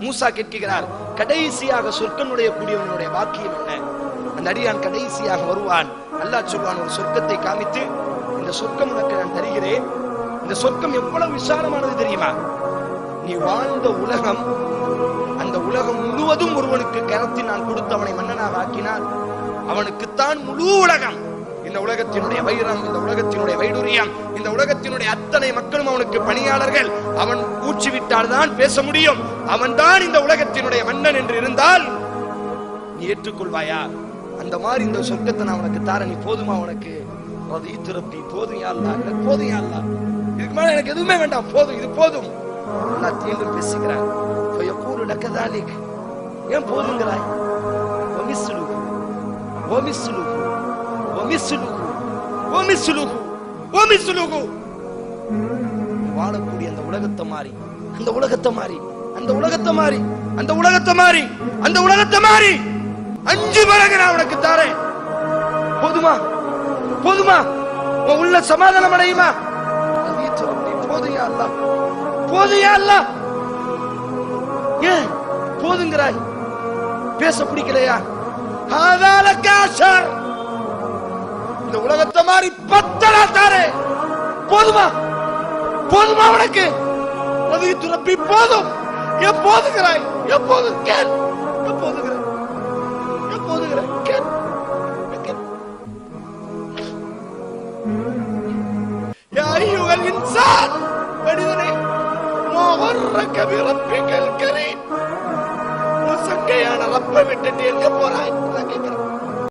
மூசா கேட்கிறார் கடைசியாக சொர்க்கனுடைய கூடியவனுடைய வாக்கியம் என்ன? அந்த அடியான் கடைசியாக வருவான். அல்லாஹ் சொல்வான் ஒரு சொர்க்கத்தை காமித்து இந்த சொர்க்கம் உனக்கு நான் தருகிறேன். இந்த சொர்க்கம் எவ்வளவு விசாலமானது தெரியுமா? நீ வாழ்ந்த உலகம் அந்த உலகம் முழுவதும் ஒருவனுக்கு கரத்தில் நான் கொடுத்து அவனை மன்னனாக ஆக்கினால் அவனுக்குத்தான் முழு உலகம். இந்த உலகத்தினுடைய வைரம் இந்த உலகத்தினுடைய வைடூரியம் இந்த உலகத்தினுடைய அத்தனை மக்களும் அவனுக்கு பணியாளர்கள். அவன் ஊச்சி விட்டால் பேச முடியும். அவன்தான் இந்த உலகத்தினுடைய மன்னன் என்று இருந்தால் நீ ஏற்றுக்கொள்வாயா? அந்த மாதிரி இந்த சொர்க்கத்தை நான் உனக்கு தார நீ போதுமா உனக்கு? அது ஈத்துரப்பி போதும் யாழ்லா எனக்கு போதும் யாழ்லா இதுக்கு மேல எனக்கு எதுவுமே வேண்டாம். போதும் இது போதும். நான் தீண்டும் பேசுகிறேன் கூறு லக்கதாலிக் ஏன் போதுங்கிறாய்? ஒமிசுலு ஒமிசுலு வமிஸ்லுஹு வமிஸ்லுஹு வமிஸ்லுஹு வாழக்கூடிய அந்த உலகத்தை மாறி அந்த உலகத்தை மாறி அந்த உலகத்தை மாறி அந்த உலகத்தை மாறி அந்த உலகத்தை மாறி. அஞ்சு மடங்கு நான் உனக்கு தாரேன். போதுமா? போதுமா? உன் உள்ள சமாதானம் அடையுமா? ரதீத்து ரப்பி, போதும் யா ஏன்? போதுங்கிறாய். பேச பிடிக்கலையா? ஹாதால இந்த உலகத்தை மாதிரி பத்தலா தாரே போதுமா போதுமா உனக்கு அது துறப்பி போதும் எப்போதுகிறாய் எப்போது கேள் எப்போதுகிறாய் எப்போதுகிறாய் கேள் கேள். يا أيها الإنسان மனிதனே ما غرك بربك الكريم உன் சங்கையான ரப்ப விட்டுட்டு எங்க போறாய்